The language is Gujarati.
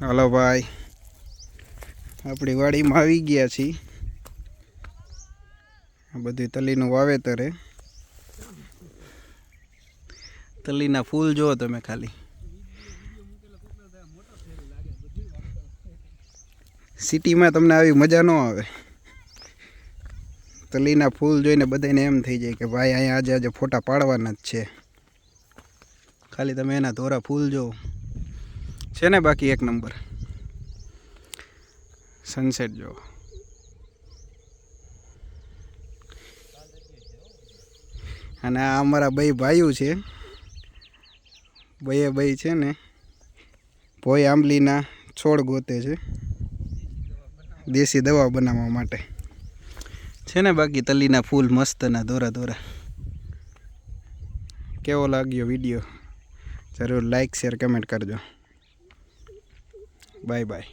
હાલો ભાઈ. આપણી વાડીમાં આવી ગયા છીએ. આ બધું તલીનું વાવેતર તલીના ફૂલ જુઓ તમે ખાલી. સિટીમાં તમને આવી મજા ન આવે. તલીના ફૂલ જોઈને બધાને એમ થઈ જાય કે ભાઈ અહીંયા આજે આજે ફોટા પાડવાના જ છે. ખાલી તમે એના ધોરા ફૂલ જો. છે ને બાકી એક નંબર. સનસેટ જો. અને આ અમારા બે ભાઈઓ છે. બે ભાઈ છે ને. ભોય આંબલીના છોડ ગોતે છે. દેશી દવા બનાવવા માટે. છે ને બાકી તલીના ફૂલ મસ્તના દોરા દોરા કેવો લાગ્યો વીડિયો? જરૂર લાઈક શેર કમેન્ટ કરજો. Bye bye